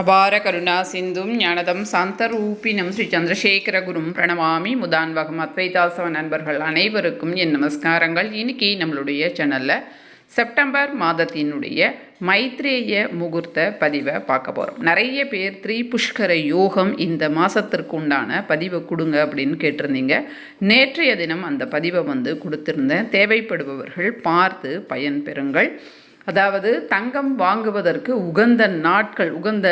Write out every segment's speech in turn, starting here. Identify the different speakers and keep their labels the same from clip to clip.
Speaker 1: அபார கருணா சிந்தும் ஞானதம் சாந்தரூபினம் ஸ்ரீ சந்திரசேகரகுரும் பிரணமாமி முதான்வகம் அத்வைதாசவ நண்பர்கள் அனைவருக்கும் என் நமஸ்காரங்கள். இன்னைக்கு நம்மளுடைய சேனலில் செப்டம்பர் மாதத்தினுடைய மைத்ரேய முகூர்த்த பதிவை பார்க்க போகிறோம் நிறைய பேர் த்ரீ புஷ்கர யோகம் இந்த மாதத்திற்கு உண்டான பதிவை கொடுங்க அப்படின்னு கேட்டிருந்தீங்க. நேற்றைய தினம் அந்த பதிவை வந்து கொடுத்துருந்தேன். தேவைப்படுபவர்கள் பார்த்து பயன்பெறுங்கள் அதாவது தங்கம் வாங்குவதற்கு உகந்த நாட்கள் உகந்த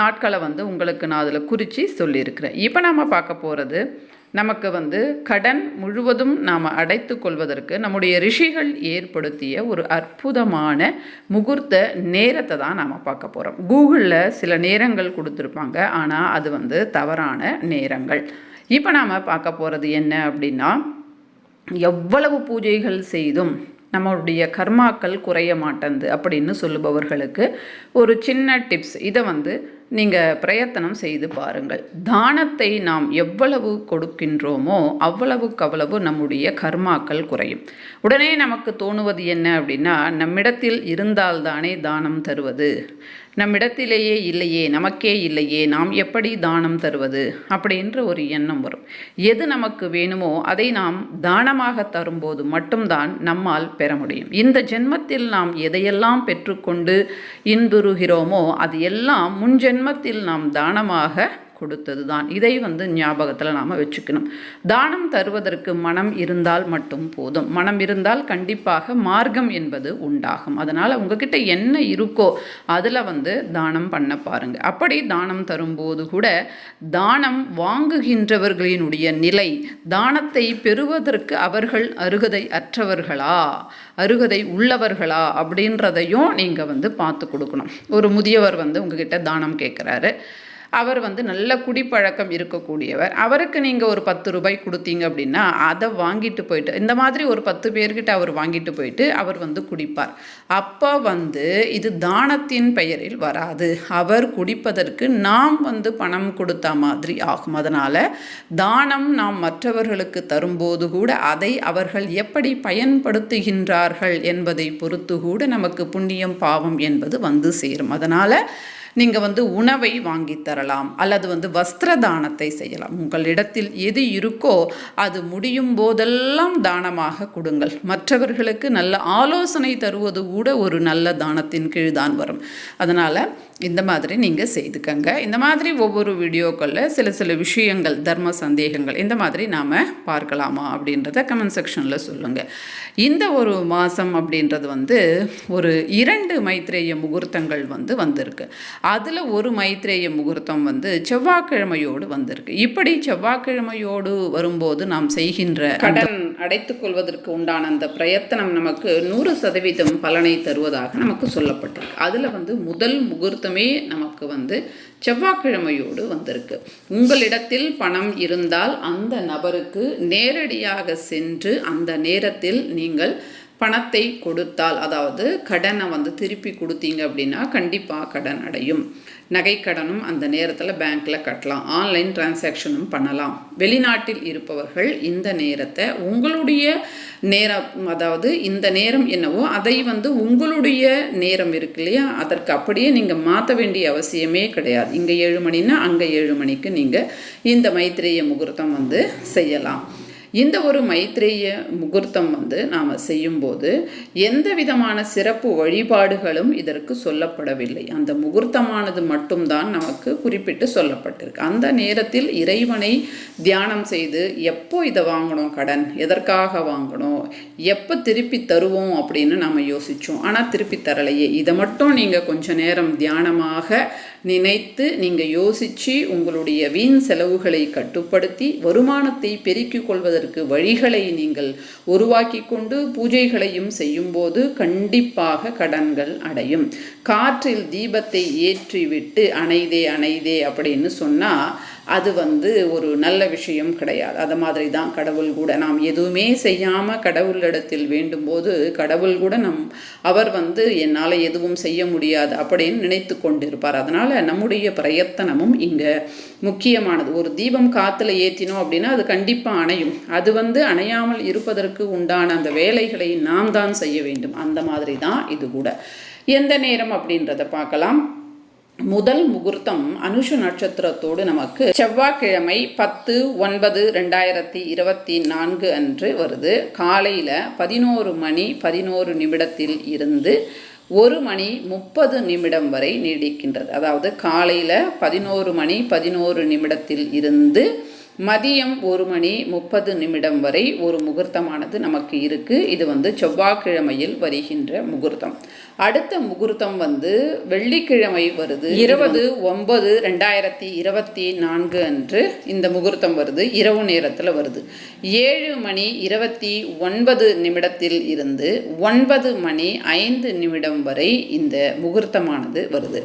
Speaker 1: நாட்களை வந்து உங்களுக்கு நான் அதில் குறித்து சொல்லியிருக்கிறேன். இப்போ நாம் பார்க்க போகிறது நமக்கு வந்து கடன் முழுவதும் நாம் அடைத்து கொள்வதற்கு நம்முடைய ரிஷிகள் ஏற்படுத்திய ஒரு அற்புதமான முகூர்த்த நேரத்தை தான் நாம் பார்க்க போகிறோம் கூகுளில் சில நேரங்கள் கொடுத்துருப்பாங்க ஆனால் அது வந்து தவறான நேரங்கள். இப்போ நாம் பார்க்க போகிறது என்ன அப்படின்னா எவ்வளவு பூஜைகள் செய்தும் நம்மளுடைய கர்மாக்கள் குறைய மாட்டேங்குது அப்படின்னு சொல்லுபவர்களுக்கு ஒரு சின்ன டிப்ஸ் இதை வந்து நீங்கள் பிரயத்தனம் செய்து பாருங்கள். தானத்தை நாம் எவ்வளவு கொடுக்கின்றோமோ அவ்வளவுக்கு அவ்வளவு நம்முடைய கர்மாக்கள் குறையும். உடனே நமக்கு தோணுவது என்ன அப்படின்னா நம்மிடத்தில் இருந்தால்தானே தானம் தருவது. நம்மிடத்திலேயே இல்லையே நமக்கே இல்லையே நாம் எப்படி தானம் தருவது? அப்படின்ற ஒரு எண்ணம் வரும். எது நமக்கு வேணுமோ அதை நாம் தானமாக தரும்போது மட்டும்தான் நம்மால் பெற முடியும். இந்த ஜென்மத்தில் நாம் எதையெல்லாம் பெற்றுக்கொண்டு இன்புறுகிறோமோ அது எல்லாம் முன் ஜென்மத்தில் நாம் தானமாக கொடுத்தது தான் இதை வந்து ஞாபகத்தில் நாம் வச்சுக்கணும். தானம் தருவதற்கு மனம் இருந்தால் மட்டும் போதும். மனம் இருந்தால் கண்டிப்பாக மார்க்கம் என்பது உண்டாகும். அதனால் உங்ககிட்ட என்ன இருக்கோ அதில் வந்து தானம் பண்ண பாருங்கள் அப்படி தானம் தரும்போது கூட தானம் வாங்குகின்றவர்களினுடைய நிலை தானத்தை பெறுவதற்கு அவர்கள் அருகதை அற்றவர்களா அருகதை உள்ளவர்களா அப்படின்றதையும் நீங்கள் வந்து பார்த்து கொடுக்கணும். ஒரு முதியவர் வந்து உங்ககிட்ட தானம் கேட்குறாரு அவர் வந்து நல்ல குடிப்பழக்கம் இருக்கக்கூடியவர். அவருக்கு நீங்கள் ஒரு பத்து ரூபாய் கொடுத்தீங்க அப்படின்னா அதை வாங்கிட்டு போயிட்டு இந்த மாதிரி ஒரு பத்து பேர்கிட்ட அவர் வாங்கிட்டு போயிட்டு அவர் வந்து குடிப்பார். அப்போ வந்து இது தானத்தின் பெயரில் வராது. அவர் குடிப்பதற்கு நாம் வந்து பணம் கொடுத்த மாதிரி ஆகும். அதனால் தானம் நாம் மற்றவர்களுக்கு தரும்போது கூட அதை அவர்கள் எப்படி பயன்படுத்துகின்றார்கள் என்பதை பொறுத்து கூட நமக்கு புண்ணியம் பாவம் என்பது வந்து சேரும். அதனால் நீங்கள் வந்து உணவை வாங்கி தரலாம் அல்லது வந்து வஸ்திர தானத்தை செய்யலாம். உங்களிடத்தில் எது இருக்கோ அது முடியும் போதெல்லாம் தானமாக கொடுங்கள். மற்றவர்களுக்கு நல்ல ஆலோசனை தருவது கூட ஒரு நல்ல தானத்தின் கீழ் தான் வரும். அதனால் இந்த மாதிரி நீங்கள் செய்துக்கங்க. இந்த மாதிரி ஒவ்வொரு வீடியோக்களில் சில சில விஷயங்கள் தர்ம சந்தேகங்கள் இந்த மாதிரி நாம் பார்க்கலாமா அப்படின்றத கமெண்ட் செக்ஷனில் சொல்லுங்கள் இந்த ஒரு மாதம் அப்படின்றது வந்து ஒரு இரண்டு மைத்ரேய முகூர்த்தங்கள் வந்து வந்திருக்கு. அதில் ஒரு மைத்ரேய முகூர்த்தம் வந்து செவ்வாய்க்கிழமையோடு வந்திருக்கு. இப்படி செவ்வாய்க்கிழமையோடு வரும்போது நாம் செய்கின்ற கடன் அடைத்துக் கொள்வதற்கு உண்டான அந்த பிரயத்தனம் நமக்கு நூறு சதவீதம் பலனை தருவதாக நமக்கு சொல்லப்பட்டிருக்கு. அதில் வந்து முதல் முகூர்த்தமே நமக்கு வந்து செவ்வாய்க்கிழமையோடு வந்திருக்கு. உங்களிடத்தில் பணம் இருந்தால் அந்த நபருக்கு நேரடியாக சென்று அந்த நேரத்தில் நீங்கள் பணத்தை கொடுத்தால் அதாவது கடனை வந்து திருப்பி கொடுத்தீங்க அப்படின்னா கண்டிப்பாக கடன் அடையும். நகைக்கடனும் அந்த நேரத்தில் பேங்க்கில் கட்டலாம். ஆன்லைன் டிரான்சாக்ஷனும் பண்ணலாம். வெளிநாட்டில் இருப்பவர்கள் இந்த நேரத்தை உங்களுடைய நேரம் அதாவது இந்த நேரம் என்னவோ அதை வந்து உங்களுடைய நேரம் இருக்கு இல்லையா? அதற்கு அப்படியே நீங்கள் மாற்ற வேண்டிய அவசியமே கிடையாது. இங்கே ஏழு மணினா அங்கே ஏழு மணிக்கு நீங்கள் இந்த மைத்திரேய முகூர்த்தம் வந்து செய்யலாம். இந்த ஒரு மைத்ரேய முகூர்த்தம் வந்து நாம் செய்யும்போது எந்த விதமான சிறப்பு வழிபாடுகளும் இதற்கு சொல்லப்படவில்லை. அந்த முகூர்த்தமானது மட்டும்தான் நமக்கு குறிப்பிட்டு சொல்லப்பட்டிருக்கு. அந்த நேரத்தில் இறைவனை தியானம் செய்து எப்போ இதை வாங்கணும் கடன்? எதற்காக வாங்கணும்? எப்போ திருப்பி தருவோம் அப்படின்னு நம்ம யோசித்தோம் ஆனால் திருப்பி தரலையே. இதை மட்டும் நீங்கள் கொஞ்ச நேரம் தியானமாக நினைத்து நீங்கள் யோசித்து உங்களுடைய வீண் செலவுகளை கட்டுப்படுத்தி வருமானத்தை பெருக்கிக் கொள்வதற்கு வழிகளை நீங்கள் உருவாக்கி கொண்டு பூஜைகளையும் செய்யும்போது கண்டிப்பாக கடன்கள் அடையும். காற்றில் தீபத்தை ஏற்றிவிட்டு அணைதே அணைதே அப்படின்னு சொன்னால் அது வந்து ஒரு நல்ல விஷயம் கிடையாது. அது மாதிரி தான் கடவுள் கூட. நாம் எதுவுமே செய்யாமல் கடவுளிடத்தில் வேண்டும்போது கடவுள் கூட நம் அவர் வந்து என்னால் எதுவும் செய்ய முடியாது அப்படின்னு நினைத்து கொண்டிருப்பார். அதனால் நம்முடைய பிரயத்தனமும் இங்கே முக்கியமானது. ஒரு தீபம் காற்றுல ஏற்றினோம் அப்படின்னா அது கண்டிப்பாக அணையும். அது வந்து அணையாமல் இருப்பதற்கு உண்டான அந்த வேலைகளை நாம் தான் செய்ய வேண்டும். அந்த மாதிரி தான் இது கூட. எந்த நேரம் அப்படின்றத பார்க்கலாம். முதல் முகூர்த்தம் அனுஷ நட்சத்திரத்தோடு நமக்கு செவ்வாய்க்கிழமை பத்து ஒன்பது ரெண்டாயிரத்தி இருபத்தி நான்கு அன்று வருது. காலையில் பதினோரு மணி பதினோரு நிமிடத்தில் இருந்து ஒரு மணி முப்பது நிமிடம் வரை நீடிக்கின்றது. அதாவது காலையில் பதினோரு மணி பதினோரு நிமிடத்தில் இருந்து மதியம் ஒரு மணி முப்பது நிமிடம் வரை ஒரு முகூர்த்தமானது நமக்கு இருக்குது இது வந்து செவ்வாய்க்கிழமையில் வருகின்ற முகூர்த்தம். அடுத்த முகூர்த்தம் வந்து வெள்ளிக்கிழமை வருது. இருபது ஒன்பது ரெண்டாயிரத்தி இருபத்தி நான்கு அன்று இந்த முகூர்த்தம் வருது. இரவு நேரத்தில் வருது. ஏழு மணி இருபத்தி ஒன்பது நிமிடத்தில் இருந்து ஒன்பது மணி ஐந்து நிமிடம் வரை இந்த முகூர்த்தமானது வருது.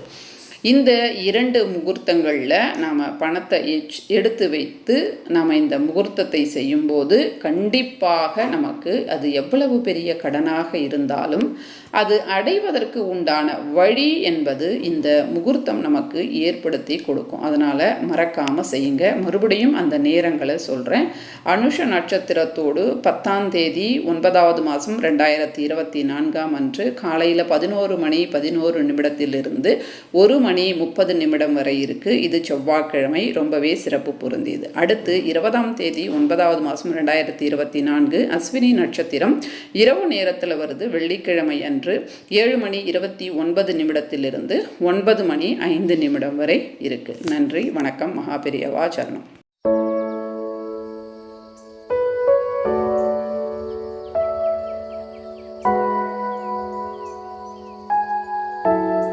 Speaker 1: இந்த இரண்டு முகூர்த்தங்களில் நாம் பணத்தை எச் எடுத்து வைத்து நாம் இந்த முகூர்த்தத்தை செய்யும்போது கண்டிப்பாக நமக்கு அது எவ்வளவு பெரிய கடனாக இருந்தாலும் அது அடைவதற்கு உண்டான வழி என்பது இந்த முகூர்த்தம் நமக்கு ஏற்படுத்தி கொடுக்கும். அதனால் மறக்காமல் செய்யுங்க. மறுபடியும் அந்த நேரங்களை சொல்கிறேன் அனுஷ நட்சத்திரத்தோடு பத்தாம் தேதி ஒன்பதாவது மாதம் ரெண்டாயிரத்தி இருபத்தி நான்காம் அன்று காலையில் பதினோரு மணி பதினோரு நிமிடத்திலிருந்து ஒரு மணி முப்பது நிமிடம் வரை இருக்குது இது செவ்வாய்க்கிழமை ரொம்பவே சிறப்பு பொருந்தியது. அடுத்து இருபதாம் தேதி ஒன்பதாவது மாதம் ரெண்டாயிரத்தி இருபத்தி நான்கு அஸ்வினி நட்சத்திரம் இரவு நேரத்தில் வருது. வெள்ளிக்கிழமை அன்று அன்று ஏழு மணி இருபத்தி ஒன்பது நிமிடத்திலிருந்து ஒன்பது மணி ஐந்து நிமிடம் வரை இருக்குது நன்றி வணக்கம் மகாபெரியவா சரணம்.